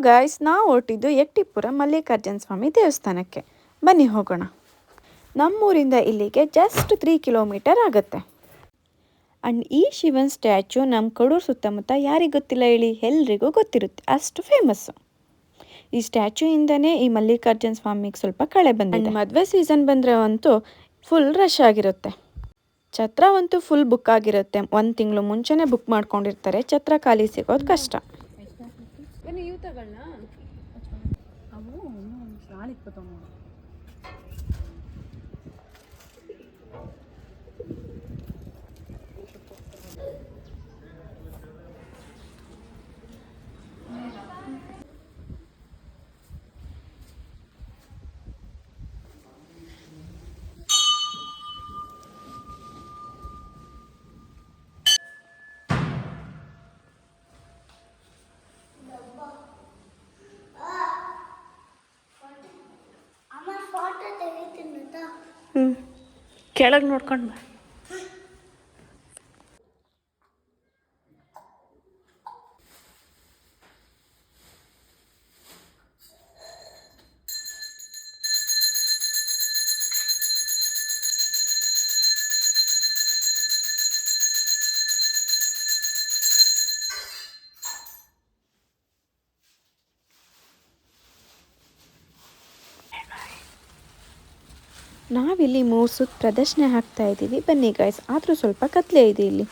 Guys ನಾವು ಹೊರಟಿದ್ದು ಎಟ್ಟಿಪುರ ಮಲ್ಲಿಕಾರ್ಜುನ ಸ್ವಾಮಿ ದೇವಸ್ಥಾನಕ್ಕೆ. ಬನ್ನಿ ಹೋಗೋಣ. ನಮ್ಮೂರಿಂದ ಇಲ್ಲಿಗೆ ಜಸ್ಟ್ ತ್ರೀ ಕಿಲೋಮೀಟರ್ ಆಗುತ್ತೆ. ಆ್ಯಂಡ್ ಈ ಶಿವನ್ ಸ್ಟ್ಯಾಚು ನಮ್ಮ ಕಡೂರು ಸುತ್ತಮುತ್ತ ಯಾರಿಗೆ ಗೊತ್ತಿಲ್ಲ ಹೇಳಿ? ಎಲ್ರಿಗೂ ಗೊತ್ತಿರುತ್ತೆ. ಅಷ್ಟು ಫೇಮಸ್ಸು ಈ ಸ್ಟ್ಯಾಚುಯಿಂದನೇ ಈ ಮಲ್ಲಿಕಾರ್ಜುನ ಸ್ವಾಮಿಗೆ ಸ್ವಲ್ಪ ಕಳೆ ಬಂದಿದೆ. ಮದುವೆ ಸೀಸನ್ ಬಂದರೆ ಅಂತೂ ಫುಲ್ ರಶ್ ಆಗಿರುತ್ತೆ. ಛತ್ರ ಅಂತೂ ಫುಲ್ ಬುಕ್ ಆಗಿರುತ್ತೆ. ಒಂದು ತಿಂಗಳು ಮುಂಚೆನೇ ಬುಕ್ ಮಾಡ್ಕೊಂಡಿರ್ತಾರೆ. ಛತ್ರ ಖಾಲಿ ಸಿಗೋದು ಕಷ್ಟ. ಇವು ತಗೊಳ್ಳ ಅವು ನಾಳೆ ಇಪ್ಪತ್ತೊಂದು ಕೆಳಗೆ ನೋಡ್ಕೊಂಡು ಬಾ. ನಾವಿಲ್ಲಿ ಮೂರು ಸುತ್ತ ಪ್ರದರ್ಶನ ಹಾಕ್ತಾ ಇದ್ದೀವಿ. ಬನ್ನಿ ಗಾಯ್ಸ್ ಆದರೂ ಸ್ವಲ್ಪ ಕತ್ಲೆ ಇದೆ ಇಲ್ಲಿ.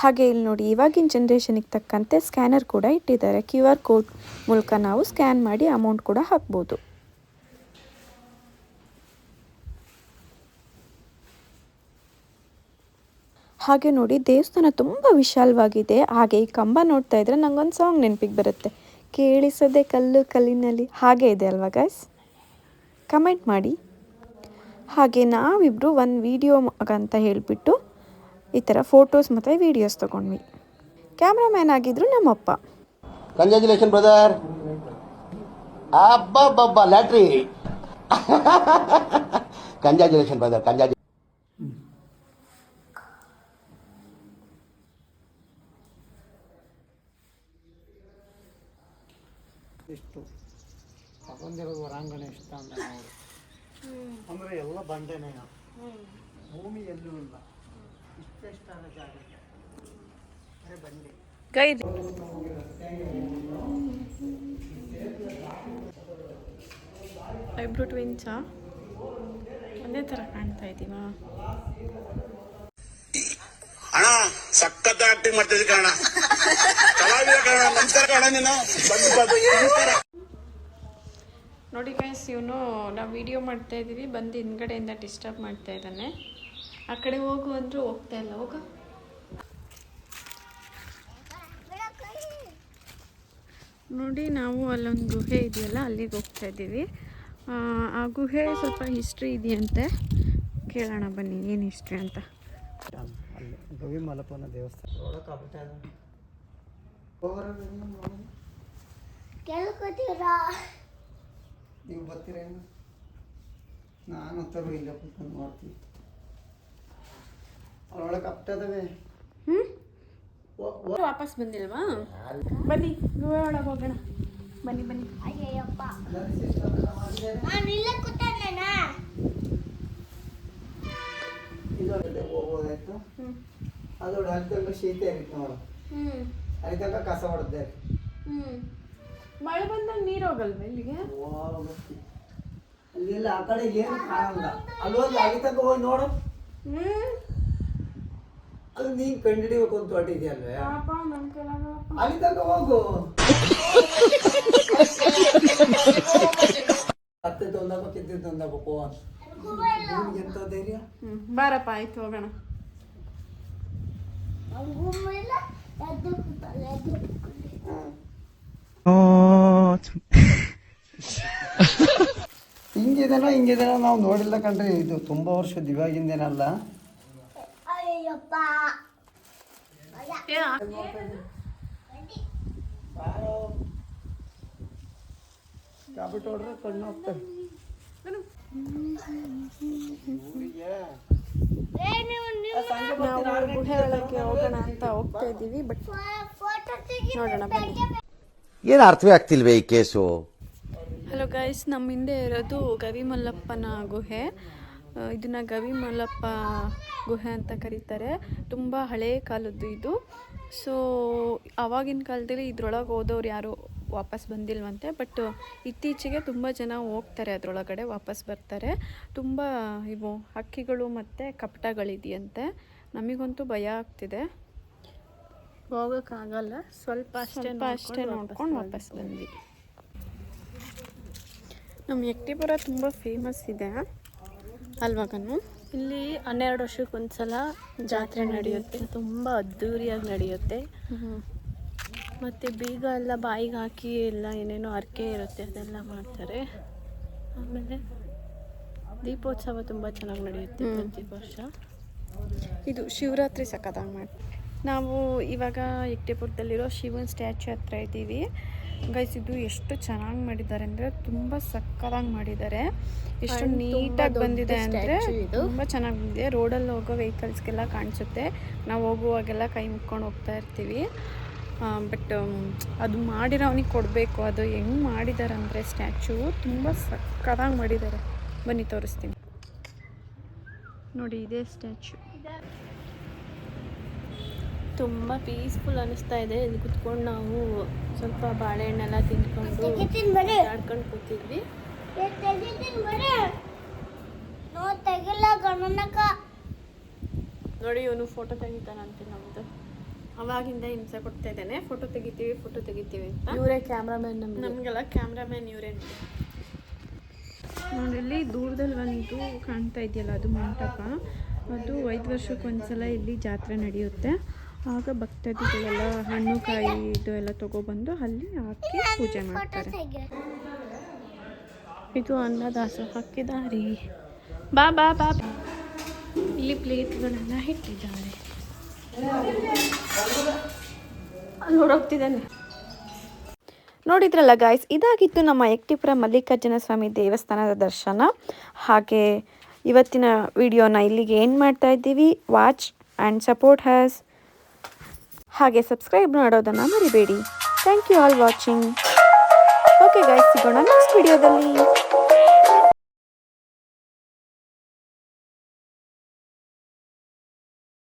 ಹಾಗೆ ಇಲ್ಲಿ ನೋಡಿ, ಇವಾಗಿನ ಜನ್ರೇಷನಿಗೆ ತಕ್ಕಂತೆ ಸ್ಕ್ಯಾನರ್ ಕೂಡ ಇಟ್ಟಿದ್ದಾರೆ. ಕ್ಯೂ ಆರ್ ಕೋಡ್ ಮೂಲಕ ನಾವು ಸ್ಕ್ಯಾನ್ ಮಾಡಿ ಅಮೌಂಟ್ ಕೂಡ ಹಾಕ್ಬೋದು. ಹಾಗೆ ನೋಡಿ, ದೇವಸ್ಥಾನ ತುಂಬ ವಿಶಾಲವಾಗಿದೆ. ಹಾಗೆ ಈ ಕಂಬ ನೋಡ್ತಾ ಇದ್ರೆ ನಂಗೊಂದು ಸಾಂಗ್ ನೆನಪಿಗೆ ಬರುತ್ತೆ. ಕೇಳಿಸದೆ ಕಲ್ಲು ಕಲ್ಲಿನಲ್ಲಿ. ಹಾಗೆ ಇದೆ ಅಲ್ವಾ ಗಾಯ್ಸ್ ಕಮೆಂಟ್ ಮಾಡಿ. ಹಾಗೆ ನಾವಿಬ್ಬರು ಒಂದು ವಿಡಿಯೋ ಅಂತ ಹೇಳಿಬಿಟ್ಟು ಈ ಥರ ಫೋಟೋಸ್ ಮತ್ತು ವೀಡಿಯೋಸ್ ತೊಗೊಂಡ್ವಿ. ಕ್ಯಾಮ್ರಾಮ್ಯಾನ್ ಆಗಿದ್ರು ನಮ್ಮಪ್ಪ. ಕಂಗ್ರ್ಯಾಚುಲೇಷನ್ ಬ್ರದರ್ ಅಬ್ಬಬ್ಬಬ್ಬ ಲ್ಯಾಟ್ರಿ. ಕಂಗ್ರ್ಯಾಚುಲೇಷನ್ ಬ್ರದರ್ ಕಂಗ್ರ್ಯಾಚು ಇಷ್ಟು ತಗೊಂಡಿರೋದು ಹೊರಾಂಗಣ ಇಷ್ಟ ಅಂದರೆ ಎಲ್ಲ ಬಂಡೆನೇ ಭೂಮಿ ಎಲ್ಲೂ ಇಲ್ಲ. ಗೈಡ್ ಐಬ್ರೋ ಟ್ವಿನ್ಸಾ ಒಂದೇ ಥರ ಕಾಣ್ತಾ ಇದ್ದೀವಾ ಅಣ್ಣ ಸಖತ್ ಆಕ್ಟಿಂಗ್ ಮಾಡ್ತಿದ್ದೆ ಕಾರಣ ಕಲಾವಿದ ಕಾರಣ ನಮಸ್ಕಾರ ಕಾರಣ ನೀನು. ನಮಸ್ಕಾರ. ನೋಡಿ ಗೈಸ್ ಇವನು ನಾವು ವಿಡಿಯೋ ಮಾಡ್ತಾ ಇದ್ದೀವಿ ಬಂದು ಹಿಂದ್ಗಡೆಯಿಂದ ಡಿಸ್ಟರ್ಬ್ ಮಾಡ್ತಾ ಇದ್ದಾನೆ. ಆ ಕಡೆ ಹೋಗು ಅಂದರೂ ಹೋಗ್ತಾ ಇಲ್ಲ ಹೋಗ. ನೋಡಿ ನಾವು ಅಲ್ಲೊಂದು ಗುಹೆ ಇದೆಯಲ್ಲ ಅಲ್ಲಿಗೆ ಹೋಗ್ತಾ ಇದ್ದೀವಿ. ಆ, ಗುಹೆ ಸ್ವಲ್ಪ ಹಿಸ್ಟ್ರಿ ಇದೆಯಂತೆ. ಕೇಳೋಣ ಬನ್ನಿ ಏನು ಹಿಸ್ಟ್ರಿ ಅಂತ. ಅಲ್ಲಿ ಗವಿ ಮಲಪನ ದೇವಸ್ಥಾನ ನೀವು ಬರ್ತೀರೇನು? ನಾನು ತರು ಇಲ್ಲ ಕುತ್ಕೊಂಡು ನೋಡ್ತೀನಿ ಅದ್ರೊಳಗೆ ಅಪ್ಟದವೆ ಹ್ಞೂ ವಾಪಸ್ ಬಂದಿಲ್ವಾ? ಬನ್ನಿ ಒಳಗೆ ಹೋಗೋಣ. ಬನ್ನಿ ಬನ್ನಿ. ಅಯ್ಯಪ್ಪ ನಾನು ಇಲ್ಲೇ ಕೂತಣ್ಣ ಇದೊಳಗೆ ಹೋಗೋದಾಯ್ತು ಅಲ್ಲಿ ತನಕ ಶೀತ ಇರುತ್ತೆ ನೋಡು. ಹ್ಞೂ ಅಲ್ಲಿ ತನಕ ಕಸ ಹೊಡೆದೆ ಹ್ಞೂ ಮಳೆ ಬಂದಾಗ ನೀರು ಹೋಗಲ್ವ ಇಲ್ಲಿಗೆ? ಅಲ್ಲೆಲ್ಲ ಆ ಕಡೆ ಏನು ಕಾಣಲ್ಲ. ಅಲ್ಲಿ ಹೋಗಿ ಅಲ್ಲಿ ತನಕ ಹೋಗಿ ನೋಡು. ಹ್ಞೂ ಅದು ನೀನ್ ಕಂಡಿಡಿಬೇಕು ಅಂತ ಹೊಟ್ಟಿದ್ಯಲ್ವೇ ಅಲ್ಲಿ ತನಕ ಹೋಗು. ಹತ್ತೆ ತೊಂದಬೇಕು ತಿದ್ದಿ ತೊಂದಬೇಕು ನಿಮ್ಗೆ ಎಂತ ಧೈರ್ಯ? ಬಾರಪ್ಪ ಆಯ್ತು ಹೋಗೋಣ. ಹಿಂಗಿದೇನೋ ಹಿಂಗಿದೇನೋ ನಾವು ನೋಡಿಲ್ಲ ಕಣ್ರಿ. ಇದು ತುಂಬ ವರ್ಷದ ಇವಾಗಿಂದೇನಲ್ಲ ಕಾಬಿಟ್ಟು ಹೊಡ್ರೆ ಕಣ್ಣು ಹೋಗ್ತವೆ ನಾವು ಗುಹೆ ಒಳಗೆ ಹೋಗೋಣ ಅಂತ ಹೋಗ್ತಾ ಇದ್ದೀವಿ ಬಟ್ ನೋಡೋಣ ಬನ್ನಿ ಏನು ಅರ್ಥವೇ ಆಗ್ತಿಲ್ವೇ ಈ ಕೇಸು? ಹಲೋ ಗೈಸ್ ನಮ್ಮ ಹಿಂದೆ ಇರೋದು ಗವಿಮಲ್ಲಪ್ಪನ ಗುಹೆ ಇದನ್ನ ಗವಿಮಲ್ಲಪ್ಪ ಗುಹೆ ಅಂತ ಕರೀತಾರೆ. ತುಂಬ ಹಳೇ ಕಾಲದ್ದು ಇದು. ಸೊ ಆವಾಗಿನ ಕಾಲದಲ್ಲಿ ಇದ್ರೊಳಗೆ ಹೋದವ್ರು ಯಾರು ವಾಪಸ್ ಬಂದಿಲ್ವಂತೆ ಬಟ್ ಇತ್ತೀಚೆಗೆ ತುಂಬ ಜನ ಹೋಗ್ತಾರೆ ಅದರೊಳಗಡೆ ವಾಪಸ್ ಬರ್ತಾರೆ. ತುಂಬ ಇವು ಹಕ್ಕಿಗಳು ಮತ್ತು ಕಪಟಗಳಿದೆಯಂತೆ. ನಮಗಂತೂ ಭಯ ಆಗ್ತಿದೆ. ಹೋಗೋಕ್ಕಾಗಲ್ಲ ಸ್ವಲ್ಪ ಅಷ್ಟೇ ಸ್ವಲ್ಪ ಅಷ್ಟೇ ನೋಡ್ಕೊಂಡು ವಾಪಸ್ ಬಂದ್ವಿ. ನಮ್ಮ ಯಕ್ತಿಪುರ ತುಂಬ ಫೇಮಸ್ ಇದೆ. ಅಲ್ವಾಗನು ಇಲ್ಲಿ ಹನ್ನೆರಡು ವರ್ಷಕ್ಕೊಂದ್ಸಲ ಜಾತ್ರೆ ನಡೆಯುತ್ತೆ. ತುಂಬ ಅದ್ಧೂರಿಯಾಗಿ ನಡೆಯುತ್ತೆ. ಮತ್ತು ಬೀಗ ಎಲ್ಲ ಬಾಯಿಗೆ ಹಾಕಿ ಎಲ್ಲ ಏನೇನೋ ಹರಕೆ ಇರುತ್ತೆ ಅದೆಲ್ಲ ಮಾಡ್ತಾರೆ. ಆಮೇಲೆ ದೀಪೋತ್ಸವ ತುಂಬ ಚೆನ್ನಾಗಿ ನಡೆಯುತ್ತೆ ಪ್ರತಿ ವರ್ಷ. ಇದು ಶಿವರಾತ್ರಿ ಸಖತ್ತಾಗಿ ಮಾಡಿ ನಾವು ಇವಾಗ ಯಕ್ಷಿಪುರದಲ್ಲಿರೋ ಶಿವನ ಸ್ಟ್ಯಾಚ್ಯೂ ಹತ್ರ ಇದ್ದೀವಿ. ಗೈಸ್ ಇದು ಎಷ್ಟು ಚೆನ್ನಾಗಿ ಮಾಡಿದ್ದಾರೆ ಅಂದ್ರೆ ತುಂಬಾ ಸಕ್ಕತ್ತಾಗಿ ಮಾಡಿದ್ದಾರೆ. ಎಷ್ಟು ನೀಟಾಗಿ ಬಂದಿದೆ ಅಂದ್ರೆ ತುಂಬಾ ಚೆನ್ನಾಗಿ ಬಂದಿದೆ. ಅಲ್ಲಿ ಹೋಗೋ ವೆಹಿಕಲ್ಸ್ಗೆಲ್ಲ ಕಾಣಿಸುತ್ತೆ. ನಾವು ಹೋಗುವಾಗೆಲ್ಲ ಕೈ ಮುಕ್ಕೊಂಡು ಹೋಗ್ತಾ ಇರ್ತೀವಿ. ಬಟ್ ಅದು ಮಾಡಿರೋನಿಗೆ ಕೊಡಬೇಕು. ಅದು ಹೆಂಗೆ ಮಾಡಿದ್ದಾರೆ ಅಂದ್ರೆ ಸ್ಟ್ಯಾಚು ತುಂಬಾ ಸಕ್ಕತ್ತಾಗಿ ಮಾಡಿದ್ದಾರೆ. ಬನ್ನಿ ತೋರಿಸ್ತೀನಿ. ನೋಡಿ ಇದೇ ಸ್ಟ್ಯಾಚು ತುಂಬ ಪೀಸ್ಫುಲ್ ಅನಿಸ್ತಾ ಇದೆ. ಇಲ್ಲಿ ಕುತ್ಕೊಂಡು ನಾವು ಸ್ವಲ್ಪ ಬಾಳೆಹಣ್ಣೆಲ್ಲ ತಿನ್ಕೊಂಡು ಆಡ್ಕೊಂಡು ಕೂತಿದ್ವಿ. ನೋಡಿ ಇವನು ಫೋಟೋ ತೆಗಿತಾನಂತೆ ನಮ್ಮದು ಅವಾಗಿಂದ ಹಿಂಸೆ ಕೊಡ್ತಾ ಇದ್ದಾನೆ. ಫೋಟೋ ತೆಗಿತೀವಿ ಫೋಟೋ ತೆಗಿತೀವಿ ಅಂತ. ಇವರೇ ಕ್ಯಾಮ್ರಾಮ್ಯಾನ್ ನಮ್ಗೆ. ನಮಗೆಲ್ಲ ಕ್ಯಾಮ್ರಾಮ್ಯಾನ್ ಇವರೇ ನೋಡಿ ಇಲ್ಲಿ ದೂರದಲ್ಲಿ ಒಂದು ಕಾಣ್ತಾ ಇದೆಯಲ್ಲ ಅದು ಮಂಟಪ. ಅದು ಐದು ವರ್ಷಕ್ಕೊಂದ್ಸಲ ಇಲ್ಲಿ ಜಾತ್ರೆ ನಡೆಯುತ್ತೆ. ಆಗ ಭಕ್ತಾದಿಗಳೆಲ್ಲ ಹಣ್ಣು ಕಾಯಿ ಇದು ಎಲ್ಲ ತಗೊಬಂದು ಅಲ್ಲಿ ಹಾಕಿ ಪೂಜೆ ಮಾಡ್ತಾರೆ. ಇದು ಅನ್ನದಾಸೋಹ ಹಾಕಿದ್ದಾರೆ. ಬಾ ಬಾ ಬಾ ಬಾ. ಇಲ್ಲಿ ಪ್ಲೇಟ್ಗಳೆಲ್ಲ ಇಟ್ಟಿದ್ದಾರೆ. ನೋಡೋಗ್ತಿದ್ದಾನೆ. ನೋಡಿದ್ರಲ್ಲ ಗಾಯ್ಸ್ ಇದಾಗಿತ್ತು ನಮ್ಮ ಯಕ್ತಿಪುರ ಮಲ್ಲಿಕಾರ್ಜುನ ಸ್ವಾಮಿ ದೇವಸ್ಥಾನದ ದರ್ಶನ. ಹಾಗೆ ಇವತ್ತಿನ ವಿಡಿಯೋನ ಇಲ್ಲಿಗೆ ಏನು ಮಾಡ್ತಾ ಇದ್ದೀವಿ. ವಾಚ್ ಆ್ಯಂಡ್ ಸಪೋರ್ಟ್ ಹ್ಯಾಸ್ ಹಾಗೆ ಸಬ್ಸ್ಕ್ರೈಬ್ ಮಾಡೋದನ್ನು ಮರಿಬೇಡಿ. Thank you all watching okay guys ಸಿಗೋಣ ನೆಕ್ಸ್ಟ್ ವಿಡಿಯೋದಲ್ಲಿ